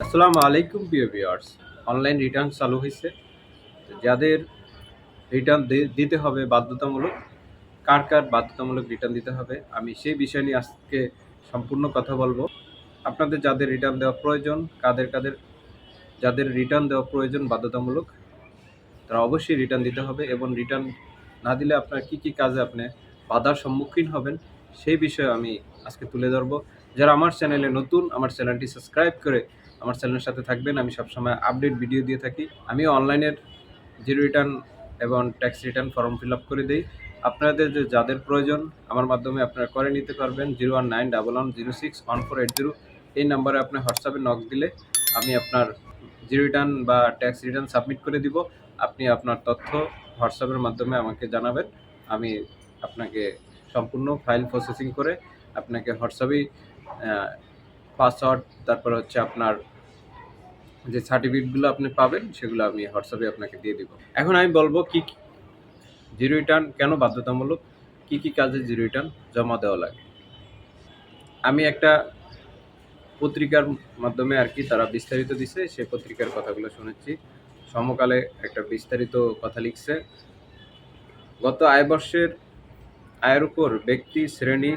আসসালামু আলাইকুম, প্রিয় ভিউয়ার্স। অনলাইন রিটার্ন চালু হয়েছে। যাদের রিটার্ন দিতে হবে বাধ্যতামূলক, কার কার বাধ্যতামূলক রিটার্ন দিতে হবে, আমি সেই বিষয় নিয়ে আজকে সম্পূর্ণ কথা বলব। আপনাদের যাদের রিটার্ন দেওয়া প্রয়োজন, কাদের কাদের, যাদের রিটার্ন দেওয়া প্রয়োজন বাধ্যতামূলক, তারা অবশ্যই রিটার্ন দিতে হবে এবং রিটার্ন না দিলে আপনার কি কি কাজে আপনি বাধার সম্মুখীন হবেন, সেই বিষয়ে আমি আজকে তুলে ধরবো। যারা আমার চ্যানেলে নতুন, আমার চ্যানেলটি সাবস্ক্রাইব করে আমার চ্যানেলের সাথে থাকবেন। আমি সবসময় আপডেট ভিডিও দিয়ে থাকি। আমি অনলাইনের জিরো রিটার্ন এবং tax return form fill up করে দিই। আপনাদের যে যাদের প্রয়োজন, আমার মাধ্যমে আপনারা করে নিতে পারবেন। Zero one nine double one zero six one four eight zero এই নাম্বারে আপনি হোয়াটসঅ্যাপে নক দিলে আমি আপনার জিরো রিটার্ন বা ট্যাক্স রিটার্ন সাবমিট করে দিব। আপনি আপনার তথ্য হোয়াটসঅ্যাপের মাধ্যমে আমাকে জানাবেন। আমি আপনাকে সম্পূর্ণ ফাইল প্রসেসিং করে আপনাকে হোয়াটসঅ্যাপেই পাসওয়ার্ড তারপর হচ্ছে আপনার যে সার্টিফিকেটগুলো আপনি পাবেন, সেগুলো আমি হোয়াটসঅ্যাপে আপনাকে দিয়ে দিব। এখন আমি বলব কি জিরো রিটার্ন কেন বাধ্যতামূলক? কি কি কাজে জিরো রিটার্ন জমা দেওয়া লাগে? আমি একটা পত্রিকার মাধ্যমে আর কি তারা বিস্তারিত দিছে, সে পত্রিকার কথাগুলো শুনেছি। সমকালে একটা বিস্তারিত কথা লিখছে। গত আয় বর্ষের আয়ের উপর ব্যক্তি শ্রেণি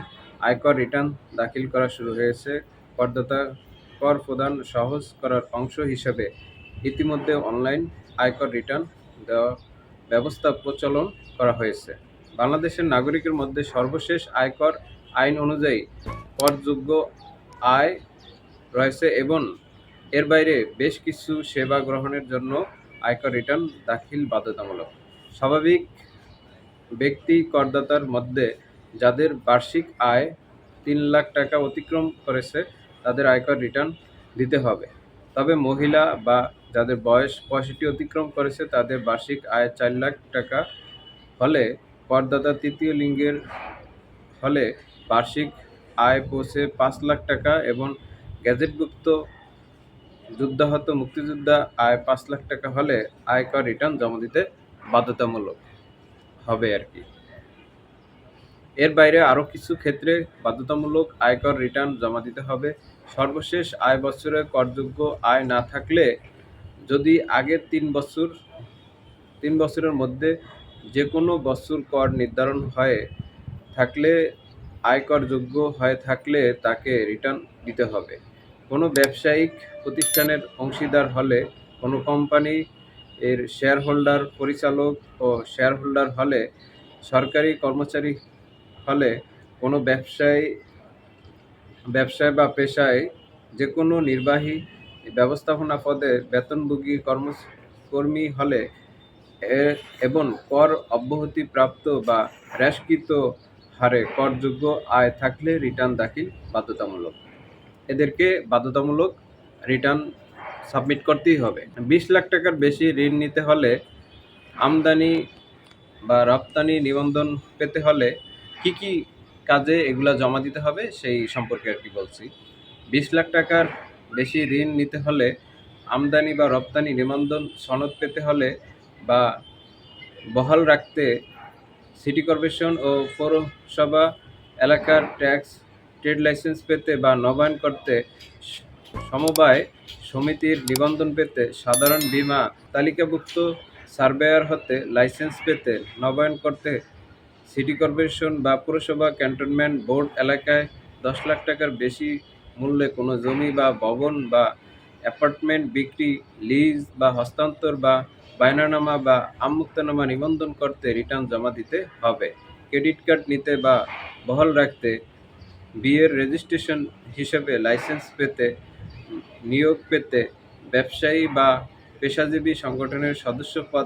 আয়কর রিটার্ন দাখিল করা শুরু হয়েছে। করদাতা কর প্রদান সহজ করার অংশ হিসেবে ইতিমধ্যে অনলাইন আয়কর রিটার্ন দেওয়া ব্যবস্থা প্রচলন করা হয়েছে। বাংলাদেশের নাগরিকের মধ্যে সর্বশেষ আয়কর আইন অনুযায়ী করযোগ্য আয় রয়েছে এবং এর বাইরে বেশ কিছু সেবা গ্রহণের জন্য আয়কর রিটার্ন দাখিল বাধ্যতামূলক। স্বাভাবিক ব্যক্তি করদাতার মধ্যে যাদের বার্ষিক আয় তিন লাখ টাকা অতিক্রম করেছে তাদের আয়কর রিটার্ন দিতে হবে। তবে মহিলা বা যাদের বয়স পঁয়ষট্টি অতিক্রম করেছে, তাদের বার্ষিক আয় চার লাখ টাকা হলে করদাতা তৃতীয় লিঙ্গের হলে বার্ষিক আয় পৌঁছে পাঁচ লাখ টাকা এবং গ্যাজেটভুক্ত যুদ্ধাহত মুক্তিযোদ্ধা আয় পাঁচ লাখ টাকা হলে আয়কর রিটার্ন জমা দিতে বাধ্যতামূলক হবে আর কি। এর বাইরে আরও কিছু ক্ষেত্রে বাধ্যতামূলক আয়কর রিটার্ন জমা দিতে হবে। সর্বশেষ আয় বছরে করযোগ্য আয় না থাকলে যদি আগের তিন বছর, তিন বছরের মধ্যে যে কোনো বছর কর নির্ধারণ হয়ে থাকলে আয়করযোগ্য হয়ে থাকলে তাকে রিটার্ন দিতে হবে। কোনো ব্যবসায়িক প্রতিষ্ঠানের অংশীদার হলে, কোনো কোম্পানি এর শেয়ার হোল্ডার পরিচালক ও শেয়ার হোল্ডার হলে সরকারি কর্মচারী হলে কোনো ব্যবসায়ী, ব্যবসায় বা পেশায় যে কোনো নির্বাহী ব্যবস্থাপনা পদে বেতনভোগী কর্ম কর্মী হলে এবং কর অব্যাহতি প্রাপ্ত বা হ্রাসকৃত হারে করযোগ্য আয় থাকলে রিটার্ন দাখিল বাধ্যতামূলক। এদেরকে বাধ্যতামূলক রিটার্ন সাবমিট করতেই হবে। বিশ লাখ টাকার বেশি ঋণ নিতে হলে আমদানি বা রপ্তানি নিবন্ধন পেতে হলে কি কি কাজে এগুলা জমা দিতে হবে সেই সম্পর্কে আর কি বলছি। বিশ লাখ টাকার বেশি ঋণ নিতে হলে আমদানি বা রপ্তানি নিবন্ধন সনদ পেতে হলে বা বহাল রাখতে সিটি কর্পোরেশন ও পৌরসভা এলাকার ট্যাক্স, ট্রেড লাইসেন্স পেতে বা নবায়ন করতে সমবায় সমিতির নিবন্ধন পেতে সাধারণ বীমা তালিকাভুক্ত সার্ভেয়ার হতে লাইসেন্স পেতে নবায়ন করতে সিটি কর্পোরেশন বা পুরসভা ক্যান্টনমেন্ট বোর্ড এলাকায় দশ লাখ টাকার বেশি মূল্যে কোনো জমি বা ভবন বা অ্যাপার্টমেন্ট বিক্রি, লিজ বা হস্তান্তর বা বায়নানামা বা আমুক্তনামা নিবন্ধন করতে রিটার্ন জমা দিতে হবে। ক্রেডিট কার্ড নিতে বা বহাল রাখতে বিয়ের রেজিস্ট্রেশন হিসেবে লাইসেন্স পেতে, নিয়োগ পেতে, ব্যবসায়ী বা পেশাজীবী সংগঠনের সদস্যপদ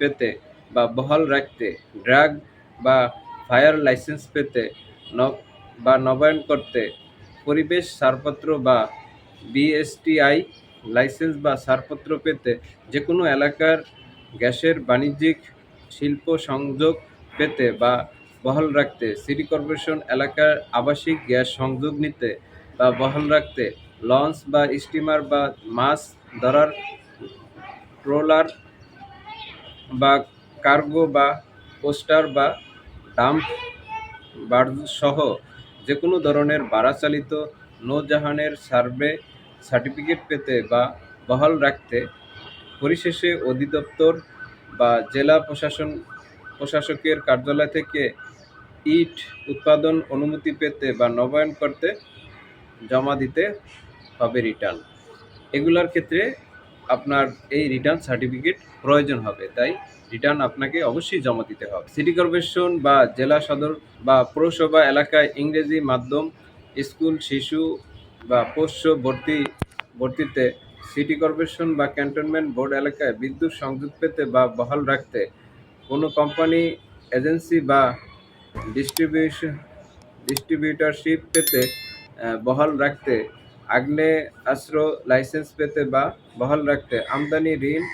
পেতে বা বহাল রাখতে, ড্রাগ বা ফায়ার লাইসেন্স পেতে বা নবায়ন করতে পরিবেশ ছাড়পত্র বা বিএসটিআই লাইসেন্স বা ছাড়পত্র পেতে যে কোনো এলাকার গ্যাসের বাণিজ্যিক শিল্প সংযোগ পেতে বা বহাল রাখতে সিটি কর্পোরেশন এলাকার আবাসিক গ্যাস সংযোগ নিতে বা বহাল রাখতে লঞ্চ বা স্টিমার বা মাছ ধরার ট্রলার বা কার্গো বা পোস্টার বা ডাম্প বার্জ সহ যে কোনো ধরনের ভাড়াচালিত নৌজাহানের সার্ভে সার্টিফিকেট পেতে বা বহাল রাখতে পরিশেষে অধিদপ্তর বা জেলা প্রশাসন প্রশাসকের কার্যালয় থেকে ইট উৎপাদন অনুমতি পেতে বা নবায়ন করতে জমা দিতে হবে রিটার্ন। এগুলার ক্ষেত্রে আপনার এই রিটার্ন সার্টিফিকেট প্রয়োজন হবে। তাই রিটার্ন আপনাকে অবশ্যই জমা দিতে হবে। সিটি কর্পোরেশন বা জেলা সদর বা পৌরসভা এলাকায় ইংরেজি মাধ্যম, স্কুল, শিশু বা পোষ্য ভর্তি, ভর্তিতে সিটি কর্পোরেশন বা ক্যান্টনমেন্ট বোর্ড এলাকায় বিদ্যুৎ সংযোগ পেতে বা বহাল রাখতে কোনো কোম্পানি এজেন্সি বা ডিস্ট্রিবিউশন ডিস্ট্রিবিউটারশিপ পেতে বহাল রাখতে আগ্নেয়াস্ত্র লাইসেন্স পেতে বা বহাল রাখতে আমদানি ঋণ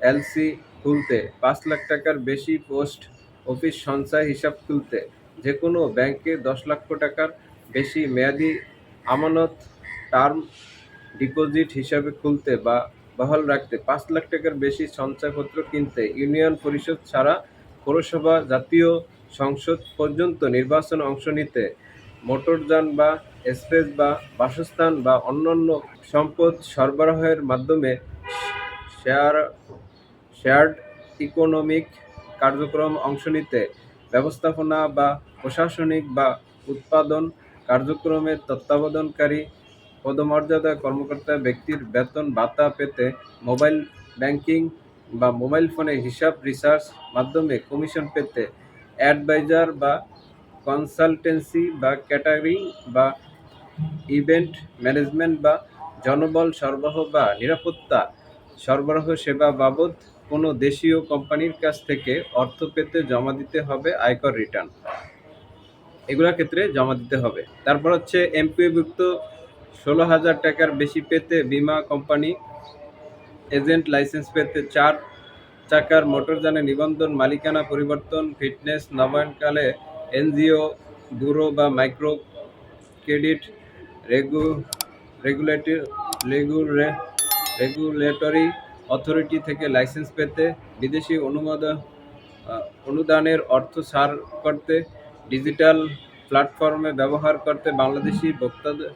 এলসি খুলতে পাঁচ লাখ টাকার বেশি পোস্ট অফিস সঞ্চয় হিসাব খুলতে যে কোনো ব্যাংকে দশ লক্ষ টাকার বেশি মেয়াদি আমানত টার্ম ডিপোজিট হিসাবে খুলতে বা বহাল রাখতে পাঁচ লাখ টাকার বেশি সঞ্চয়পত্র কিনতে ইউনিয়ন পরিষদ ছাড়া পৌরসভা জাতীয় সংসদ পর্যন্ত নির্বাচন অংশ নিতে, মোটরযান বা স্পেস বা বাসস্থান বা অন্যান্য সম্পদ সরবরাহের মাধ্যমে শেয়ার, শেয়ার্ড ইকোনমিক কার্যক্রম অংশ নিতে ব্যবস্থাপনা বা প্রশাসনিক বা উৎপাদন কার্যক্রমের তত্ত্বাবধানকারী পদমর্যাদা কর্মকর্তা ব্যক্তির বেতন ভাতা পেতে মোবাইল ব্যাংকিং বা মোবাইল ফোনে হিসাব রিসার্চ মাধ্যমে কমিশন পেতে অ্যাডভাইজার বা কনসালটেন্সি বা ক্যাটারিং বা ইভেন্ট ম্যানেজমেন্ট বা জনবল সরবরাহ বা নিরাপত্তা সরবরাহ সেবা বাবদ কোনো দেশীয় কোম্পানির কাছ থেকে অর্থ পেতে জমা দিতে হবে আয়কর রিটার্ন। এগুলোর ক্ষেত্রে জমা দিতে হবে। তারপর হচ্ছে এমপিভুক্ত ষোলো হাজার টাকার বেশি পেতে বীমা কোম্পানি, এজেন্ট লাইসেন্স পেতে চার চাকার মোটরযানে নিবন্ধন, মালিকানা পরিবর্তন, ফিটনেস, নবায়নকালে এনজিও, ব্যুরো বা micro credit regu regulatory regula regulatory authority থেকে লাইসেন্স পেতে বিদেশি অনুমোদন অনুদানের অর্থ সার করতে ডিজিটাল প্ল্যাটফর্মে ব্যবহার করতে বাংলাদেশি ভোক্তাদের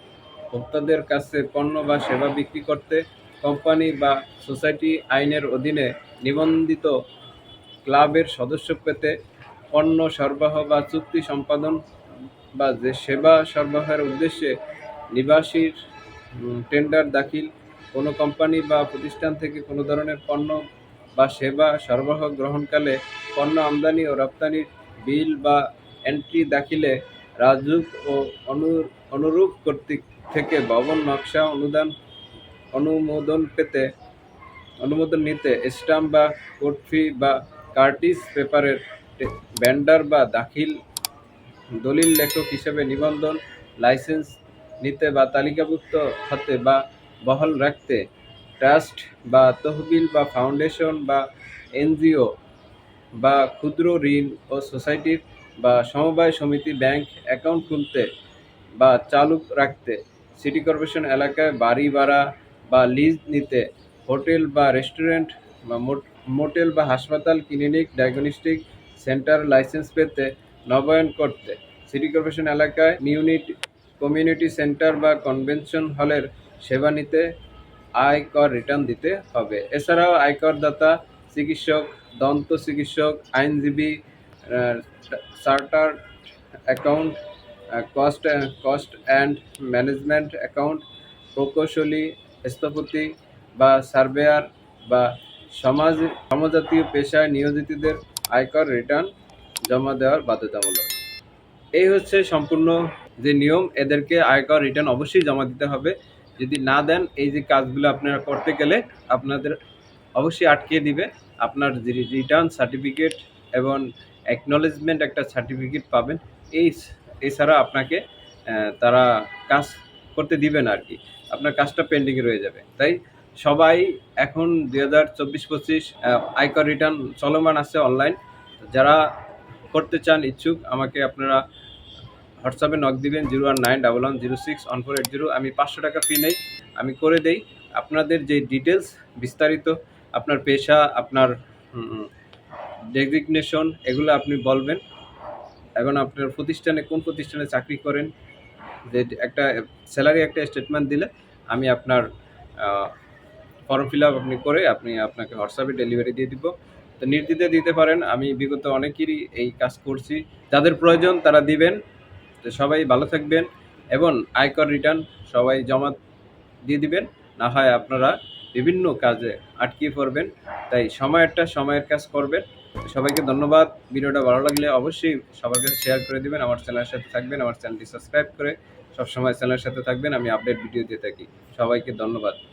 ভোক্তাদের কাছে পণ্য বা সেবা বিক্রি করতে কোম্পানি বা সোসাইটি আইনের অধীনে নিবন্ধিত ক্লাবের সদস্য পেতে পণ্য সরবরাহ বা চুক্তি সম্পাদন বা যে সেবা সরবরাহের উদ্দেশ্যে নিবাসীর টেন্ডার দাখিল, কোনো কোম্পানি বা প্রতিষ্ঠান থেকে কোনো ধরনের পণ্য বা সেবা সরবরাহ গ্রহণকালে পণ্য আমদানি ও রপ্তানির বিল বা এন্ট্রি দাখিলে রাজুক ও অনু, অনুরূপ কর্তৃক থেকে ভবন, নকশা, অনুদান, অনুমোদন পেতে, অনুমোদন নিতে স্টাম্প বা কোর্ট ফি বা কার্টিস পেপারের ব্যান্ডার বা দাখিল দলিল লেখক হিসেবে নিবন্ধন লাইসেন্স নিতে বা তালিকাভুক্ত হতে বা বহাল রাখতে ট্রাস্ট বা তহবিল বা ফাউন্ডেশন বা এনজিও বা ক্ষুদ্র ঋণ ও সোসাইটির বা সমবায় সমিতি ব্যাংক অ্যাকাউন্ট খুলতে বা চালু রাখতে, সিটি কর্পোরেশন এলাকায় বাড়ি ভাড়া বা লিজ নিতে, হোটেল বা রেস্টুরেন্ট বা মোট- মোটেল বা হাসপাতাল, ক্লিনিক, ডায়াগনস্টিক সেন্টার লাইসেন্স পেতে নবায়ন করতে, সিটি কর্পোরেশন এলাকায় মিউনিট কমিউনিটি সেন্টার বা কনভেনশন হলের সেবা নিতে আয়কর রিটার্ন দিতে হবে। এছাড়াও আয়করদাতা, চিকিৎসক, দন্ত চিকিৎসক, আইনজীবী charter account cost cost and management account প্রকৌশলী, স্থপতি বা সার্ভেয়ার বা সমাজ, সমজাতীয় পেশায় নিয়োজিতদের আয়কর রিটার্ন জমা দেওয়ার বাধ্যতামূলক। এই হচ্ছে সম্পূর্ণ যে নিয়ম, এদেরকে আয়কর রিটার্ন অবশ্যই জমা দিতে হবে। যদি না দেন, এই যে কাজগুলো আপনারা করতে গেলে আপনাদের অবশ্যই আটকে দিবে। আপনার রিটার্ন সার্টিফিকেট এবং অ্যাকনলেজমেন্ট একটা সার্টিফিকেট পাবেন। এই এছাড়া আপনাকে তারা কাজ করতে দিবেন আর কি আপনার কাজটা পেন্ডিংয়ে রয়ে যাবে। তাই সবাই এখন দুই হাজার চব্বিশ পঁচিশ আয়কর রিটার্ন চলমান আছে অনলাইন যারা করতে চান ইচ্ছুক, আমাকে আপনারা হোয়াটসঅ্যাপে নক দিবেন zero one nine double one zero six one four eight zero আমি পাঁচশো টাকা ফি নেই, আমি করে দেই। আপনাদের যে ডিটেলস বিস্তারিত, আপনার পেশা, আপনার ডেজিগনেশন এগুলো আপনি বলবেন। এবং আপনার প্রতিষ্ঠানে কোন প্রতিষ্ঠানে চাকরি করেন, যে একটা স্যালারি একটা স্টেটমেন্ট দিলে আমি আপনার ফর্ম ফিল আপ আপনি করে আপনি আপনাকে হোয়াটসঅ্যাপে ডেলিভারি দিয়ে দিব। তো নির্দ্বিধে দিতে পারেন, আমি বিগত অনেকেরই এই কাজ করছি। যাদের প্রয়োজন তারা দিবেন। তো সবাই ভালো থাকবেন এবং আয়কর রিটার্ন সবাই জমা দিয়ে দিবেন। না হয় আপনারা বিভিন্ন কাজে আটকিয়ে পড়বেন। তাই সময়েরটা সময়ের কাজ করবেন। সবাইকে ধন্যবাদ। ভিডিওটা ভালো লাগলে অবশ্যই সবার কাছে শেয়ার করে দিবেন। আমার চ্যানেলের সাথে থাকবেন। আমার চ্যানেলটি সাবস্ক্রাইব করে সবসময় চ্যানেলের সাথে থাকবেন। আমি আপডেট ভিডিও দিয়ে থাকি। সবাইকে ধন্যবাদ।